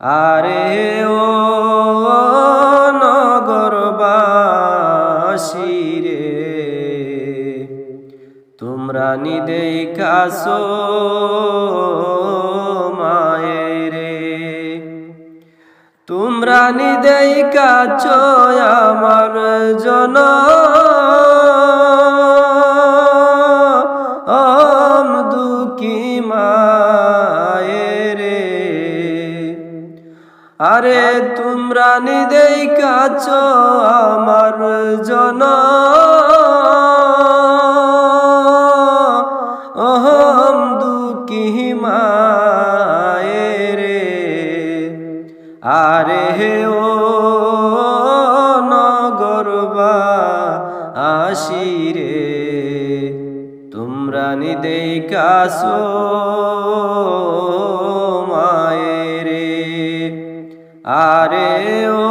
আরে ও নগরবাসী তোমরা নিদেই কাসো মায়েরে তোমরা নিদেই কাছ আমার জন দুঃখী আরে তোমরা নিদেই কাছ আমার জন। অহম দুঃখী মায়েরে। আরে হে ও নগরবা আসিরে তোমরা নিদেই কাসো আরে ও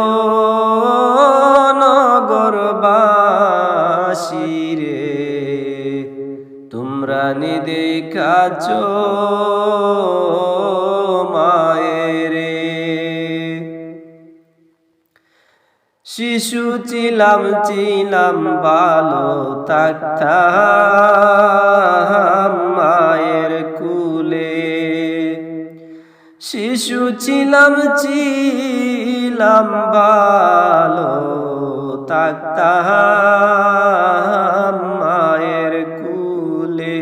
নগরবাসিরে তোমরা নিদেই কাছো মায়েরে শিশু ছিলাম ছিলাম ভালো থাকতাম। শিশু ছিলাম ছিলাম ভালো, থাকতাম মায়ের কুলে।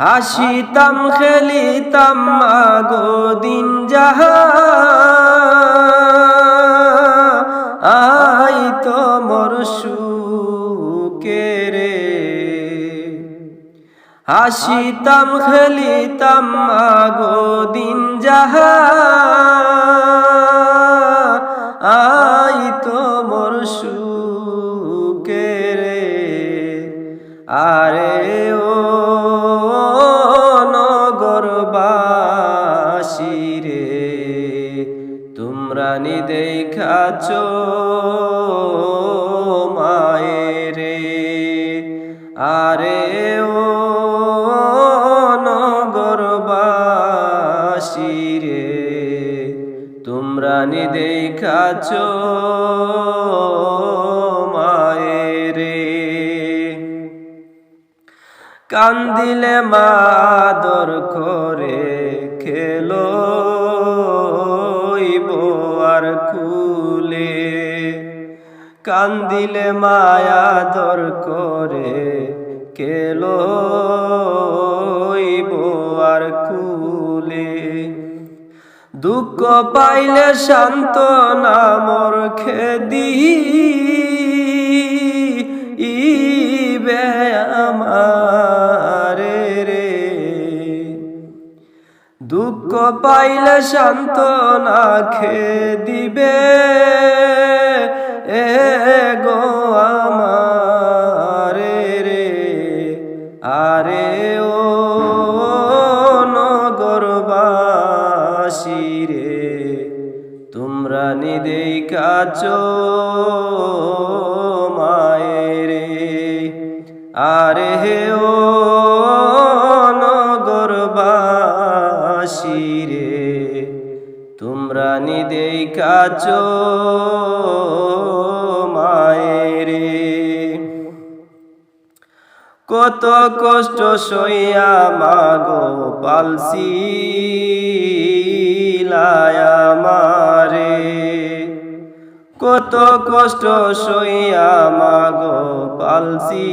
হাসিতাম, খেলিতাম, মাগো দিন যাহা। আই তো মোর হাসিতাম খেলিতাম মাগো দিন যাহা। আই তো মোর সুকে রে। আরে ও নগরবাসী রে, তোমরা খাচ মায়েরে খাচ মায়েরে। কান্দিলে মাদর করে খেলো আর কুলে। কান্দিলে মায়া দর করে কেলো আর কুলে। দুঃখ পাইলে শান্ত নামর খেদি ইবে রে। দুঃখ পাইলে শান্ত না খে দিবে। এ গো আমারে রে। আরে ও তোমরা নিদেই কাচ মায়েরে, আরে হে ও নগরবাসী রে, তোমরা নিদেই কাচ মায়েরে। কত কষ্ট সইয়া মাগো পালসি মারে কত কষ্ট সইয়া মাগো পালসি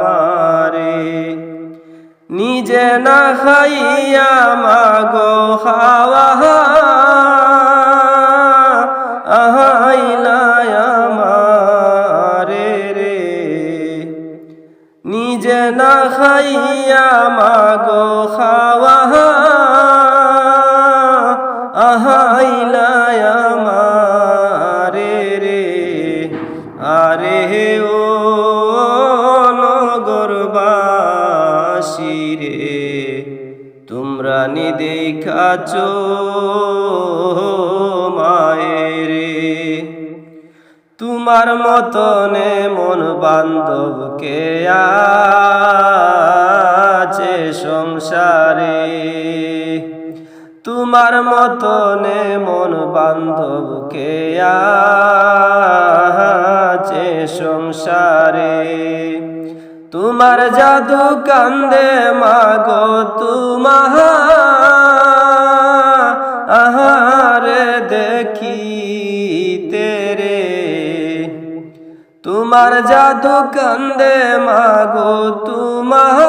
মারে নিজে না খাইয়া মাগো রে। নিজে না খাইয়া মাগো খাওয়া আহাইলায়া মারে রে। আরে ও নগরবাসী রে, তোমরা নিদেই খাচ মায়েরে তোমার মতনে মন বান্ধবকে আছে সংসারে? তোমার মতনে মন বান্ধবকে আছে সংসারে? তোমার জাদু কান্দে মাগো তোমার আহারে দেখি তেরে তোমার জাদু কান্দে মাগো তোমার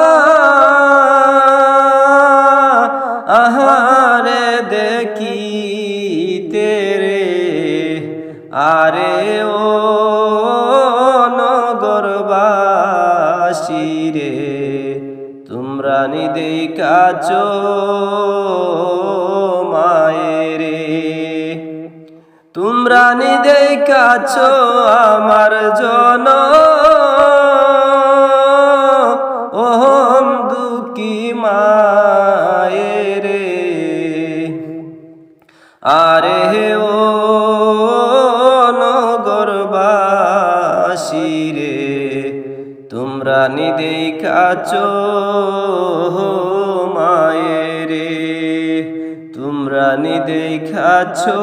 কাচো মায়েরে। তোমরা নিদে কাছো আমার জন ওহম দুঃখী মায়েরে। আরে ও তোমরা নিদে মায়ের তোমরা নি খাছো